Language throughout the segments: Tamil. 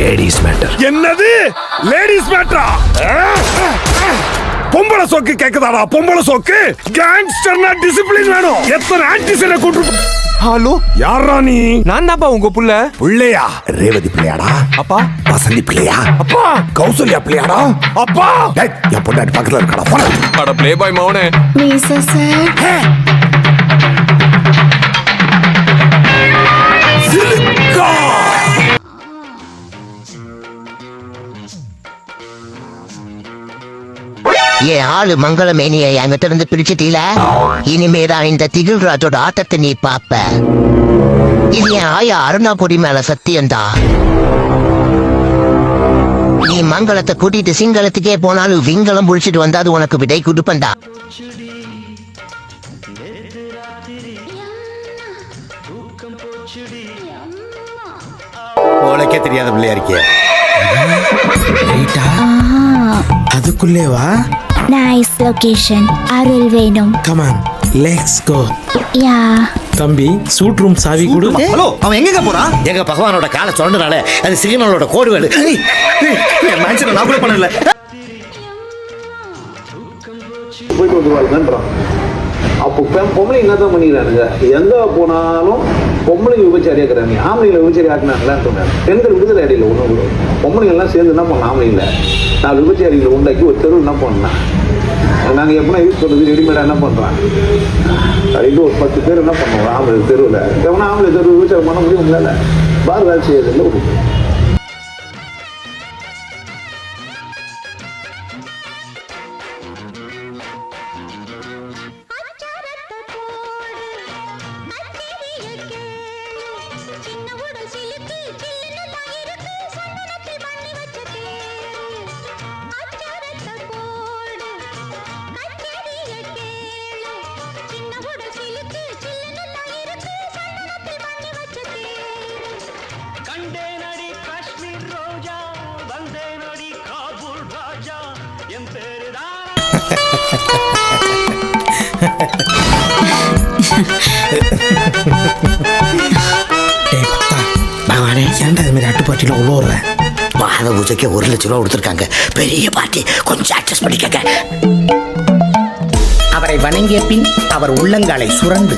லேடிஸ் மேட்டர் என்னது? லேடிஸ் மேட்டரா பொம்பளை சோக்கு கேக்குதாடா? பொம்பளை சோக்கு? கேங்ஸ்டர்னா டிசிப்ளின் வேணும். எத்தனை ஆன்டிசனை கூட்டு ஹலோ யாரா நீ? நான் தான்ப்பா உங்க புள்ள. பிள்ளையா? ரேவதி பிள்ளையாடா? அப்பா? வசந்தி பிள்ளையா? அப்பா! கௌசல்யா பிள்ளையாடா? அப்பா! டேய், என் பொண்டாட்டி பக்கத்துல இருக்கடா. போன அட ப்ளே பாய் மௌனே மீசா என் ஆளு மங்களமேனியை என்கிட்ட இருந்து பிரிச்சுட்டீல? இனிமேதான் இந்த திகில்ராஜோட ஆட்டத்தை நீ பாப்ப இது என் ஆயா அருணா கொடி மேல சத்தியம்டா நீ மங்களத்தை கூட்டிட்டு சிங்களத்துக்கே போனாலும் விங்களம் புடிச்சிட்டு வந்தா அது உனக்கு விடை கொடுப்பண்டா உனக்கே தெரியாத பிள்ளையா இருக்கிய. ரைட்டா அதுக்குள்ளே வா நைஸ் லொகேஷன் அருள் வேணும் கமான் லெட்ஸ் கோ யா தம்பி சூட் ரூம் சாவி கொடு. ஹலோ அவன் எங்க போறான்? எங்க பகவானோட காலை சுரண்டுனால அது சிக்னலோட கோடு வேடு மனுஷனை நான் கூட பண்ணல. போயிட்டு அப்போ பெண் பொம்பளைங்க என்ன தான் பண்ணிக்கிறானுங்க? எங்கே போனாலும் பொம்பளைங்க விபச்சாரியா இருக்கிறாங்க ஆம்பளைங்களை விபச்சாரி ஆக்கினாங்களான்னு சொன்னாங்க. பெண்கள் விடுதலை அடையில ஒன்று பொம்பளைங்க எல்லாம் சேர்ந்து என்ன பண்ண ஆம்பளைங்கள நாலு விபச்சாரிகளை உண்டாக்கி ஒரு தெருவு என்ன பண்ணேன்? நாங்கள் எப்படின்னா யூஸ் பண்ணுறது ரெடிமேடாக என்ன பண்ணுறான் அப்படின்னு ஒரு பத்து பேர் என்ன பண்ணுவோம்? ஆம்பளை தெருவில். எவனா ஆம்பளை தெருவு விபச்சாரம் பண்ண முடியும்? இல்லை பார் வேலை செய்யறதில்ல அட்டுப்பாட்டியில் உள்ள மாத பூஜைக்கு ஒரு லட்ச ரூபா கொடுத்துருக்காங்க. பெரிய பார்ட்டி கொஞ்சம் அட்ஜஸ்ட் பண்ணிக்கங்க அவரை வணங்கிய பின் அவர் உள்ளங்காலை சுரண்டு.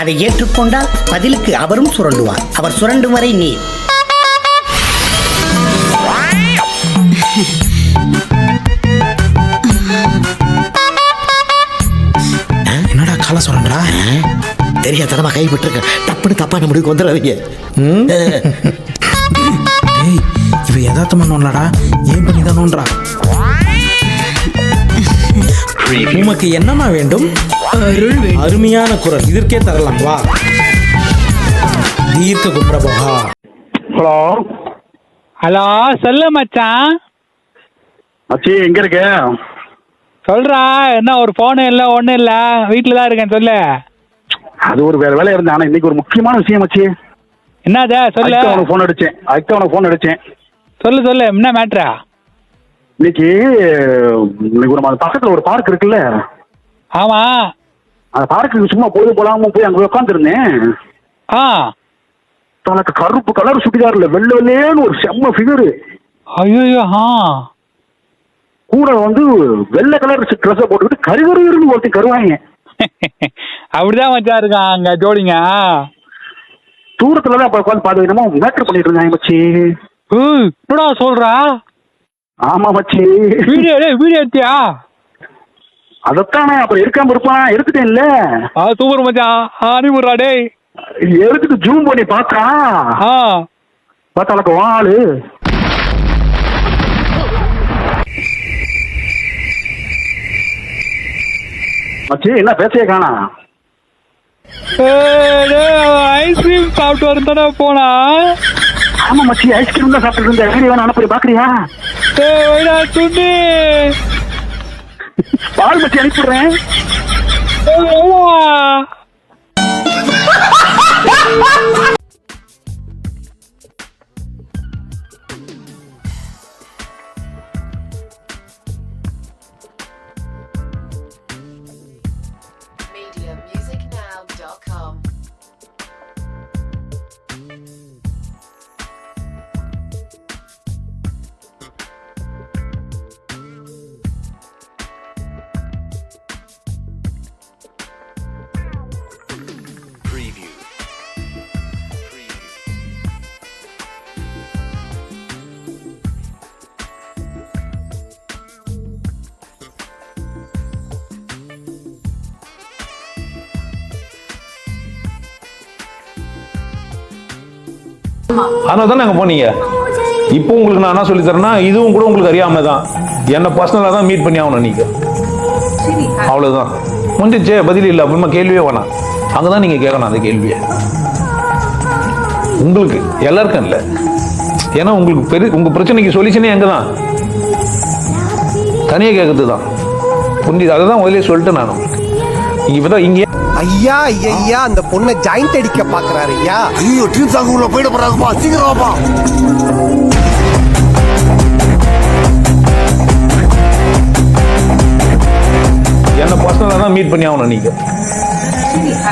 அதை ஏற்றுக்கொண்டால் பதிலுக்கு அவரும் சுரண்டுவார். அவர் சுரண்டும் வரை நீ. என்னடா காலை சொல்றா தெரியாதனமா கை விட்டுருக்கேன் டப்புன்னு தப்பான முடிவுக்கு வந்துடாதீங்க. இவ யதார்த்தமா நோண்டலாடா ஏன் பண்ணி தான் நோன்றா? உமக்கு என்னமா வேண்டும்? அருமையான குரல். இதற்கே தரலாம். வா. தீர்க்க கும்பிரபோகா ஹலோ. ஹலோ சொல்லு மச்சான். அச்சி எங்க இருக்க? சொல்றா என்ன ஒரு போனு இல்ல ஒண்ணும் இல்ல. வீட்டுல தான் இருக்கேன் சொல்லு. அது ஒரு வேற வேலையா இருந்தேன் ஆனா இன்னைக்கு ஒரு முக்கியமான விஷயம் வச்சு என்னது சொல்லு. அவனுக்கு ஃபோன் அடிச்சேன். அதுக்கு அவனுக்கு ஃபோன் அடிச்சேன். சொல்லு சொல்லு என்ன மேட்ரா இன்னைக்கு இன்னைக்கு நம்ம பக்கத்துல ஒரு பார்க் இருக்குல்ல? ஆமா. அந்த பார்க்குக்கு சும்மா பொழுது போலாம போய் அங்க உட்காந்துருந்தேன் ஆ. தனக்கு கருப்பு கலர் சுடிதார்ல வெள்ளை வெள்ளேன்னு ஒரு செம்ம ஃபிகரு ஐயோ ஆ. கூட வந்து வெள்ளை கலர் ட்ரெஸ்ஸை போட்டுக்கிட்டு கருகருன்னு ஒருத்தன் கருவாங்க அப்படிதான் மச்சான் இருக்கான் அங்க ஜோடிங்க. தூரத்துல தான் உட்காந்து பார்த்து என்னமோ மேட்ரு பண்ணிட்டு இருந்தாங்க மச்சி. என்னடா சொல்றா? ஆமா மச்சி. வீடியோ டேய் வீடியோ எடுத்தியா? அதைத்தானே அப்புறம் இருக்காம இருப்பான்? எடுத்துட்டேன் இல்ல. சூப்பர் மச்சான். அனுப்பிடுறா டேய். எடுத்துட்டு ஜூம் பண்ணி பார்த்தா? ஆ. பார்த்தாலக்கு ஆளு. மச்சி என்ன பேச்சையே காணா? ஐஸ்கிரீம் சாப்பிட்டு வரதானே போனா ஆமா மச்சி ஐஸ்கிரீம் தான் சாப்பிட்டு இருந்த வீடியோ வேணும் அனுப்பி பாக்குறியா? சுண்டி பால் மச்சி அனுப்பிடுறேன். அதனால தான் நாங்கள் போனீங்க? இப்போ உங்களுக்கு நான் என்ன சொல்லி தரேன்னா இதுவும் கூட உங்களுக்கு அறியாம தான். என்னை பர்சனலாக தான் மீட் பண்ணி ஆகணும் நீங்கள் அவ்வளோதான் முடிஞ்சிச்சே பதில் இல்லை. அப்புறமா கேள்வியே வேணாம். அங்கே தான் நீங்கள் கேட்கணும் அந்த கேள்வியை. உங்களுக்கு எல்லாருக்கும் இல்லை. ஏன்னா உங்களுக்கு பெரு உங்கள் பிரச்சனைக்கு சொல்யூஷனே எங்கே தான் தனியாக கேட்கறது தான் புரிஞ்சுது? அதை தான் முதலே சொல்லிட்டு நான். இங்கே இப்போ தான் இங்கே ஐயா ஐயா அந்த பொண்ணை ஜாயிண்ட் அடிக்க பாக்குறாரு ஐயா. ஐயோ டீம் சாங் உள்ள போயிட போறாங்கப்பா. சீக்கிரமாப்பா என்னை பர்சனலாக தான் மீட் பண்ணி ஆகணும் நீங்கள்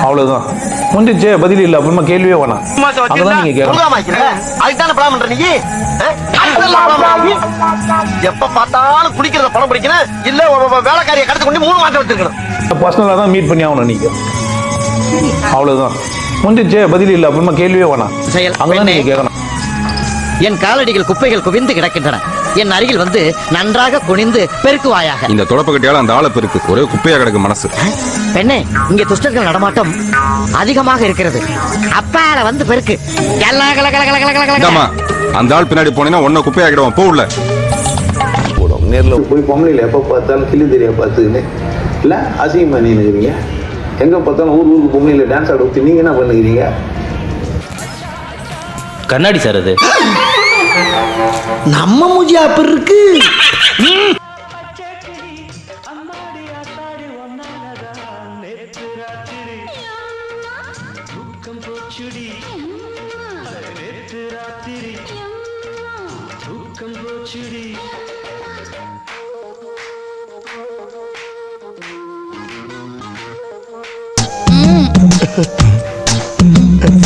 அவ்வளோதான் முடிஞ்சிச்சே பதில் இல்லை. அப்புறமா கேள்வியே வேணாம். அங்கே தான் நீங்கள் எப்ப பார்த்தாலும் குடிக்கிறத படம் பிடிக்கணும். இல்ல வேலைக்காரியை கடத்து கொண்டு மூணு மாசம் வச்சிருக்கணும். பர்சனலாக தான் மீட் பண்ணி ஆகணும் நீங்கள் அவ்வளோதான் முடிஞ்சிச்சே பதில் இல்லை அப்புறமா கேள்வியே வேணாம். செயல் அங்கே தான் நீங்கள் கேட்கணும் என் காலடிகள் குப்பைகள் குவிந்து கிடக்கின்றன. என் அருகில் வந்து நன்றாக குனிந்து பெருக்குவாயாக. இந்த தொடப்பக்கட்டியால அந்த ஆளை பெருக்கு. ஒரே குப்பையா கிடக்கு மனசு. பெண்ணே இங்கே துஷ்டர்கள் நடமாட்டம் அதிகமாக இருக்கிறது. அப்பால வந்து பெருக்கு. கல கல கல கல கல கல கல. இந்தாம்மா அந்த ஆள் பின்னாடி போனீங்கன்னா ஒன்ன குப்பையாக்கிடுவான் போ உள்ள. போடும் நேரில் போய் பொம்பளையில் எப்போ பார்த்தாலும் கிளி தெரியா பார்த்துக்கின்னு இல்லை அசிங்கமா நின்னுக்கிறீங்க எங்கே பார்த்தாலும் ஊர் ஊருக்கு பொம்பளையில் டான்ஸ் ஆட ஊற்றி நீங்கள் என்ன பண்ணுகிறீங்க? கண்ணாடி சார் அது. நம்ம மூஞ்சி அப்படி இருக்கு.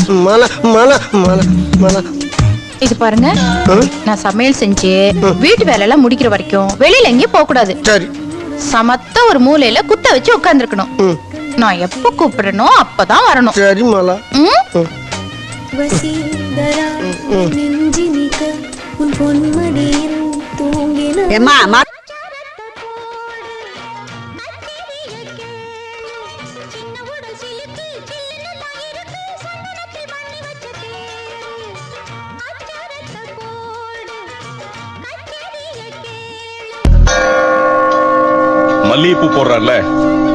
மல மல மல மல இது பாருங்க. நான் சமையல் செஞ்சு வீட்டு வேலை எல்லாம் முடிக்கிற வரைக்கும் வெளியில எங்கேயும் போக கூடாது. சரி. சமத்த ஒரு மூலையில குத்த வச்சு உட்கார்ந்துருக்கணும். நான் எப்ப கூப்பிடுறனோ அப்பதான் வரணும். சரி மல ம்? மல்லிகைப்பூ போடுறல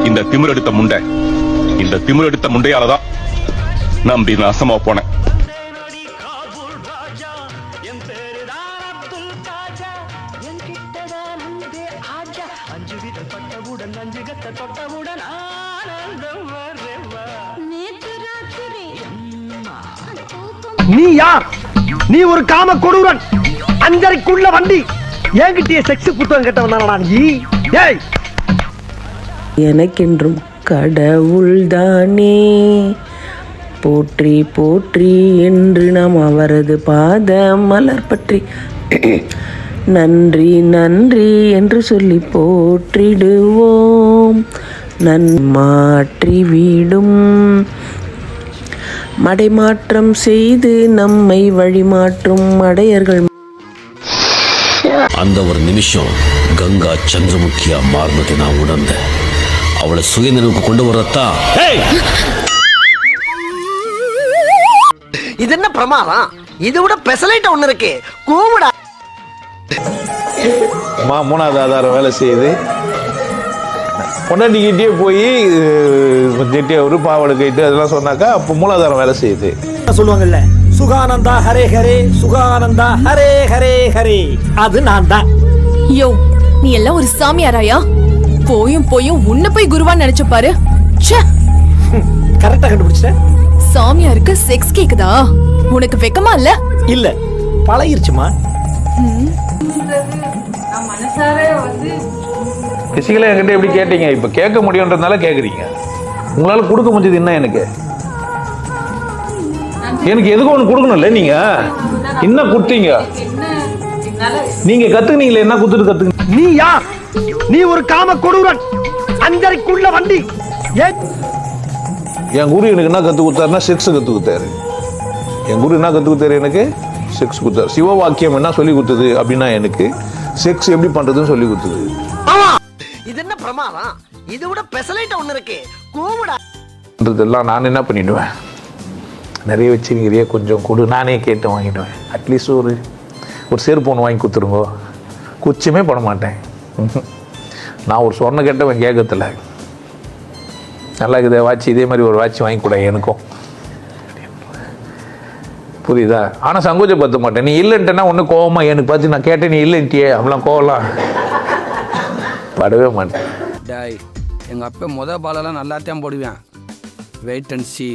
இந்த திமிர் எடுத்த முண்டை. இந்த திமிர் எடுத்த முண்டையால தான் நம்பி நாசமா போனேன். நீ யார்? நீ ஒரு காம கொடூரன். அஞ்சரைக்குள்ள வண்டி. என்கிட்டயே செக்ஸ் புத்தகம் கேட்டவன் நீ? ஏய் எனக்கென்றும் கடவுள்தானே. போற்றி போற்றி என்று நாம் அவரது பாத மலர் பற்றி நன்றி நன்றி என்று சொல்லி போற்றிடுவோம். நன் வீடும். மடைமாற்றம் செய்து நம்மை வழிமாற்றும் மடையர்கள் அந்த ஒரு நிமிஷம் கங்கா சந்திரமுக்கியா மாறினதை நான் உணர்ந்தேன். அவளை சுயநினைவுக்கு கொண்டு வரத்தான் இது என்ன பிரமாதம்? இது விட பெசலைட் ஒண்ணு இருக்கு. கூவிடா. மா மூணாவது ஆதாரம் வேலை செய்யுது. பொண்டாட்டிக்கிட்டே போய் ஜெட்டியா ஒரு பாவாடை கைட்டு அதெல்லாம் சொன்னாக்கா அப்போ மூலாதாரம் வேலை செய்யுது. சொல்லுவாங்கல்ல? சுகானந்தா ஹரே ஹரே சுகானந்தா ஹரே ஹரே ஹரே. அது நான் தான் யோ நீ எல்லாம் ஒரு சாமியாராயா? போயும் போயும் உன்னை போய் குருவா நினைச்சு பாரு. கரெக்டா கண்டுபிடிச்சேன் சாமியாருக்கு செக்ஸ் கேக்குதா? உனக்கு வெக்கமா இல்ல? இல்ல. பழகிருச்சுமா? பிசிக்கலாக என்கிட்ட எப்படி கேட்டீங்க? இப்போ கேட்க முடியுன்றதுனால கேட்குறீங்க உங்களால் கொடுக்க முடிஞ்சது என்ன எனக்கு? எனக்கு எதுக்கு ஒன்று கொடுக்கணும்ல நீங்க? என்ன கொடுத்தீங்க? நீங்க கத்துக்கினீங்களே என்ன கொடுத்துட்டு கத்துக்க நீ யார்? நீ ஒரு காம கொடூரன். அஞ்சரைக்குள்ள வண்டி ஏன் என் குரு எனக்கு என்ன கற்றுக் கொடுத்தாருன்னா செக்ஸ் கற்றுக் கொடுத்தாரு. என் குரு என்ன கற்றுக் கொடுத்தாரு எனக்கு? செக்ஸ் கொடுத்தாரு. சிவ வாக்கியம் என்ன சொல்லி கொடுத்தது அப்படின்னா எனக்கு செக்ஸ் எப்படி பண்ணுறதுன்னு சொல்லி கொடுத்தது. இது என்ன பிரமாதம்? இது விட பெசலைட் ஒண்ணு இருக்கு. கூவிடா. இதெல்லாம் நான் என்ன பண்ணிடுவேன்? நிறைய வச்சுருக்கிறியே கொஞ்சம் கொடு. நானே கேட்டு வாங்கிடுவேன். அட்லீஸ்ட் ஒரு ஒரு செருப்பு ஒன்று வாங்கி கொடுத்துருங்கோ. குச்சமே பண்ண மாட்டேன். ம்ஹும். நான் ஒரு சொன்ன கேட்டவன் கேட்கறதில்ல நல்லா இருக்குதே வாட்ச் இதே மாதிரி ஒரு வாட்ச் வாங்கி கொடு எனக்கும். புரியுதா? ஆனால் சங்கோச்சப்படுத்த மாட்டேன். நீ இல்லைன்ட்டேன்னா ஒன்று கோவமா எனக்கு பார்த்து நான் கேட்டேன் நீ இல்லைன்ட்டியே. அப்படிலாம் கோவலாம் படவே மாட்டேன். டாய் எங்கள் அப்பா முத பாலெல்லாம் நல்லாத்தான் போடுவேன். வெயிட் அண்ட் சி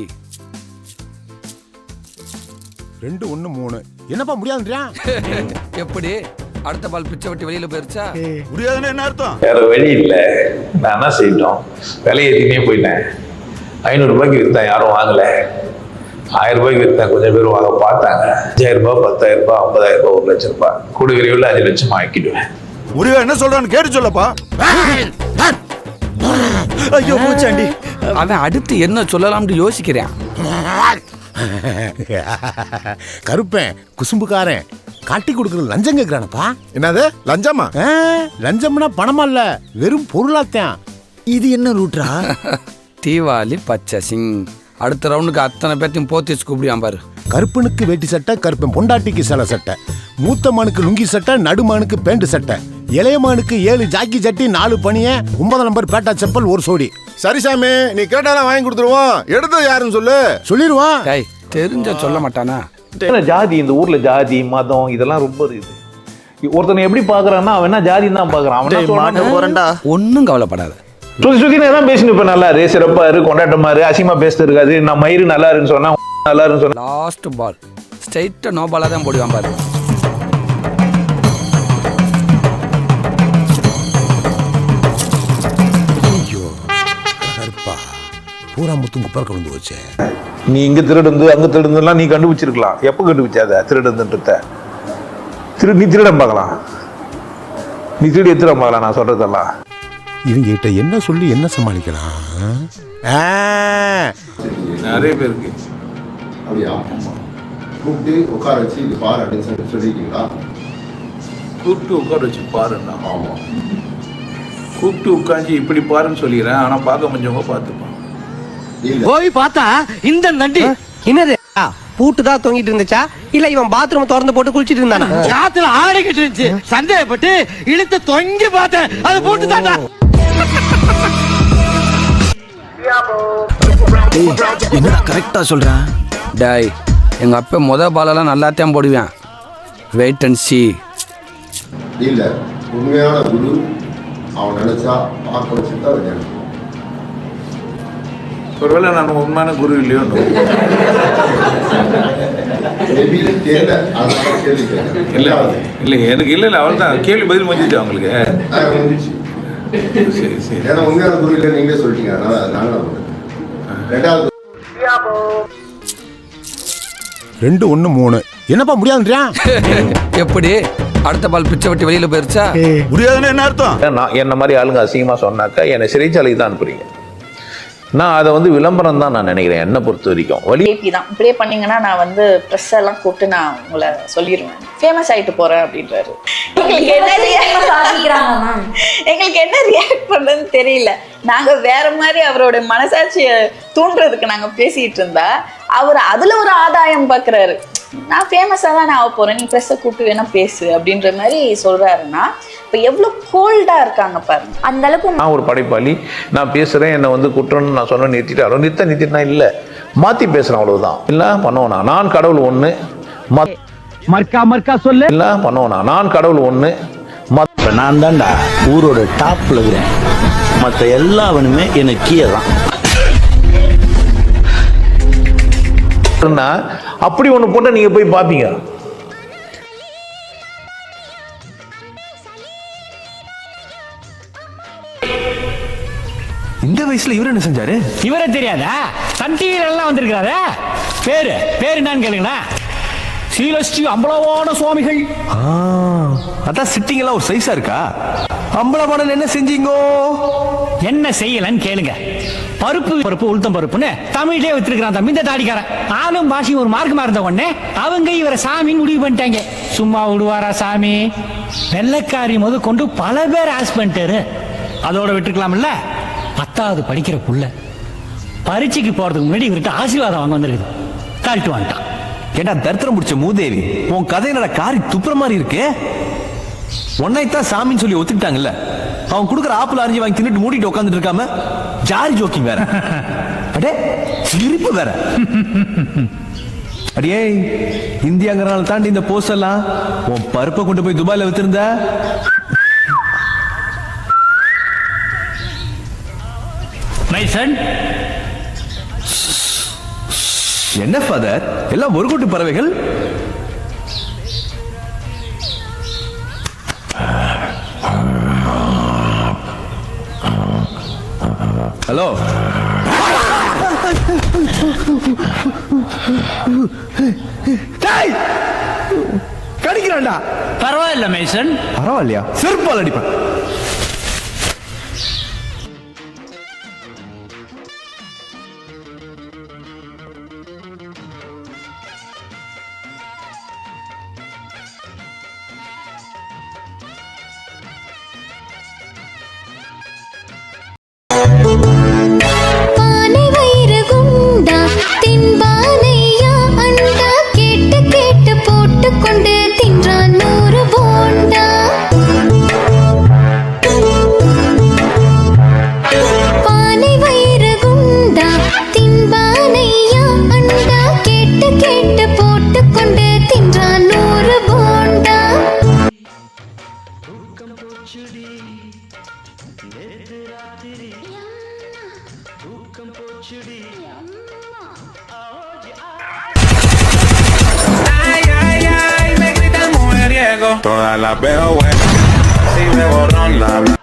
ரெண்டு ஒண்ணு மூணு. என்னப்பா முடியாதுன்றியா? எப்படி? அடுத்த பால் பிச்சை வெட்டி வெளியில் போயிருச்சா? முடியாதுன்னு என்ன அர்த்தம்? வேற வழி இல்லை. நான் என்ன செய்யட்டும்? விலையை ஏற்றினே போயிட்டேன். ஐநூறுரூபாய்க்கு விற்றேன் யாரும் வாங்கலை. ஆயிரம் ரூபாய்க்கு விற்றேன் கொஞ்சம் பேர் வாங்க பார்த்தாங்க. அஞ்சாயிரம் ரூபாய் பத்தாயிரம் ரூபாய் ஐம்பதாயிரம் ரூபாய் ஒரு லட்சம் ரூபாய். கொடுக்குறீங்களா அஞ்சு லட்சம் ஆக்கிடுவேன் முருகா என்ன சொல்றான்னு கேட்டு சொல்லப்பா. ஐயோ பூச்சாண்டி அவன் அடுத்து என்ன சொல்லலாம்னு யோசிக்கிறேன். கருப்பேன் குசும்புக்காரன். காட்டி கொடுக்கறது லஞ்சம் கேக்குறானப்பா. என்னது? லஞ்சமா? லஞ்சம்னா பணமா இல்ல வெறும் பொருளாத்தான் இது என்ன ரூட்ரா? தீபாவளி பச்சை சிங் அடுத்த ரவுண்டுக்கு அத்தனை பேர்த்தையும் போத்தி வச்சு கூப்பிடுவான் பாரு. கருப்பனுக்கு வேட்டி சட்டை கருப்பன் பொண்டாட்டிக்கு சில சட்டை. மூத்த மானுக்கு லுங்கி சட்டை நடுமானுக்கு பேண்ட் சட்டை. இளைய மானுக்கு ஏழு ஜாக்கி சட்டி நாலு பனிய ஒன்பதாம் நம்பர் பேட்டா செப்பல் ஒரு சோடி. சரி சாமி நீ கேட்டாலும் வாங்கி கொடுத்துருவோம். எடுத்தது யாருன்னு சொல்லு. சொல்லிடுவான் டேய் தெரிஞ்ச சொல்ல மாட்டானா? ஜாதி இந்த ஊர்ல ஜாதி மதம் இதெல்லாம் ரொம்ப இருக்குது. ஒருத்தனை எப்படி பாக்குறான்னா அவன் என்ன ஜாதின்னு தான் பாக்குறான் அவன் போறேன்டா. ஒன்றும் கவலைப்படாத. சுத்தி சுத்தி நான் தான் பேசிட்டு இருப்பேன் நல்லா இரு சிறப்பா இரு கொண்டாட்டமா இரு அசிமா பேசுறது இருக்காது. நான் மயிறு நல்லா இருக்குன்னு சொன்னா நல்லா இருக்குன்னு சொன்னா. லாஸ்ட் பால் ஸ்ட்ரைட்டாக நோ பாலாக தான் போடுவான் பாரு. பூரா முத்தும் குப்பர் கொண்டு வச்சே. நீ இங்க திருடுந்து அங்க திருடுந்துலாம் நீ கண்டுபிடிச்சிருக்கலாம். எப்போ கண்டுபிடிச்சாத? திருடுன்றத திரு நீ திருடம் பார்க்கலாம். நீ திருடி எத்திர பார்க்கலாம் நான் சொல்றதெல்லாம். இவங்க கிட்ட என்ன சொல்லி என்ன சமாளிக்கலாம்? ஆ, நிறைய பேருக்கு அப்படியா? கூப்பிட்டு உட்கார வச்சு இது பாரு அப்படின்னு சொல்லி சொல்லியிருக்கீங்களா? கூப்பிட்டு உட்கார வச்சு பாருண்ணா ஆமா. கூப்பிட்டு உட்காந்து இப்படி பாருன்னு சொல்லிடுறேன். ஆனா பார்க்க முடிஞ்சவங்க பார்த்துப்பான் போய் பார்த்தா இந்த நண்டி. என்னது? பூட்டு தான் தொங்கிட்டு இருந்துச்சா? இல்ல இவன் பாத்ரூம் திறந்து போட்டு குளிச்சிட்டு இருந்தானா? காத்துல ஆடிக்கிட்டு இருந்துச்சு. சந்தேகப்பட்டு இழுத்து தொங்கி பார்த்தேன். அது பூட்டு தாண்டா என்னடா கரெக்டாக சொல்கிறேன் டாய் எங்கள் அப்பா முத பாலெல்லாம் நல்லாத்தான் போடுவேன். வெயிட் அண்ட் சி இல்ல உண்மையான குரு அவன் நினைச்சா பார்க்க வச்சு தான் விளையாடுவான் ஒருவேளை நான் உண்மையான குரு இல்லையோ இல்ல இல்ல எனக்கு இல்ல இல்ல அவள் தான் கேள்வி பதில் முடிஞ்சிட்டு அவங்களுக்கு ஆ, முடிஞ்சுச்சு. சரி சரி. ஏன்னா உண்மையான குரு இல்லை நீங்களே சொல்லிட்டீங்க. அதனால அதனால நான் பண்ணேன். ரெண்டாவது ரெண்டு ஒண்ணு மூணு. என்னப்பா முடியாதுன்றியா? எப்படி? அடுத்த பால் பிச்சை வெட்டி வெளியில் போயிருச்சா? முடியாதுன்னு என்ன அர்த்தம்? என்ன மாதிரி ஆளுங்க அசிங்கமா சொன்னாக்கா என்னை சிறைச்சாலைக்கு தான் அனுப்புறீங்க. நான் அதை வந்து விளம்பரம் தான் நான் நினைக்கிறேன் என்னை பொறுத்த வரைக்கும். வழி பேபி தான். இப்படியே பண்ணீங்கன்னா நான் வந்து ப்ரெஸ் எல்லாம் கூப்பிட்டு நான் உங்களை சொல்லிடுவேன் ஃபேமஸ் ஆயிட்டு போறேன் அப்படின்றாரு. எங்களுக்கு என்ன எங்களுக்கு என்ன ரியாக்ட் பண்றதுன்னு தெரியல. நாங்க வேற மாதிரி அவரோட மனசாட்சியை தூண்டுறதுக்கு நாங்க பேசிட்டு இருந்தா அவர் அதுல ஒரு ஆதாயம் பாக்குறாரு. நான் ஃபேமஸாக தான் நான் ஆக போறேன். நீ ப்ரெஸ்ஸை கூப்பிட்டு வேணா பேசு அப்படின்ற மாதிரி சொல்றாருன்னா இப்போ எவ்வளோ கோல்டா இருக்காங்க பாருங்க. அந்த அளவுக்கு நான் ஒரு படைப்பாளி. நான் பேசுறேன் என்னை வந்து குற்றம்னு நான் சொன்ன நிறுத்திட்டாரோ நிறுத்த நிறுத்தினா இல்லை. மாத்தி பேசுறேன் அவ்வளவுதான். இல்ல பண்ணுவேனா நான் கடவுள் ஒண்ணு மத்- மர்க்கா மர்க்கா சொல்லு. இல்ல பண்ணுவேனா நான் கடவுள் ஒண்ணு இப்ப நான் தான்டா ஊரோட டாப்ல இருக்கிறேன். மற்ற எல்லாவனுமே எனக்கு கீழே தான். அப்படி ஒண்ணு போட்டா நீங்க போய் பாப்பீங்க. இந்த வயசுல இவர் என்ன செஞ்சாரு? இவரே தெரியாதா? சன் டிவில எல்லாம் வந்திருக்காரு பேரு பேரு என்னன்னு கேளுங்களா ஸ்ரீலஸ்ரீ அம்பலவான சுவாமிகள். அதான் சிட்டிங் எல்லாம் ஒரு சைஸா இருக்கா? அம்பலவாணன் என்ன செஞ்சீங்கோ? என்ன செய்யலன்னு கேளுங்க. பருப்பு பருப்பு உளுத்தம் பருப்புன்னு தமிழ்லயே வச்சிருக்கிறான் தம்பி இந்த தாடிக்காரன். ஆளும் பாஷையும் ஒரு மார்க்கமா இருந்த உடனே அவங்க இவரை சாமின்னு முடிவு பண்ணிட்டாங்க. சும்மா விடுவாரா சாமி? வெள்ளைக்காரி முத கொண்டு பல பேர் ஆஸ் பண்ணிட்டாரு. அதோட விட்டுருக்கலாம்ல? பத்தாவது படிக்கிற புள்ள. பரீட்சைக்கு போறதுக்கு முன்னாடி இவர்கிட்ட ஆசீர்வாதம் வாங்க வந்திருக்குது. தாழ்த்து வந்துட்டான். ஏண்டா தரித்திரம் முடிச்ச மூதேவி? உன் கதை என்னடா காரி துப்புற மாதிரி இருக்கு? உன்னைத்தான் சாமின்னு சொல்லி ஒத்துக்கிட்டாங்கல்ல? அவன் கொடுக்குற ஆப்பிள் அரிஞ்சு வாங்கி தின்னுட்டு மூடிட்டு உட்காந்துட்டு இருக்காம ஜாரி ஜோக்கிங் வேற. அடே சிரிப்பு வேற. அடியே இந்தியாங்கிறனால தாண்டி இந்த போஸ்ட் எல்லாம் உன் பருப்பை கொண்டு போய் துபாயில வித்திருந்த? மைசன் என்ன ஃபாதர் எல்லாம் ஒரு கூட்டு பறவைகள்? ஹலோ கடிக்கிறான்டா. பரவாயில்ல மைசன் பரவாயில்லையா? செருப்பால் அடிப்பேன். la veo, güey. Si me borrón la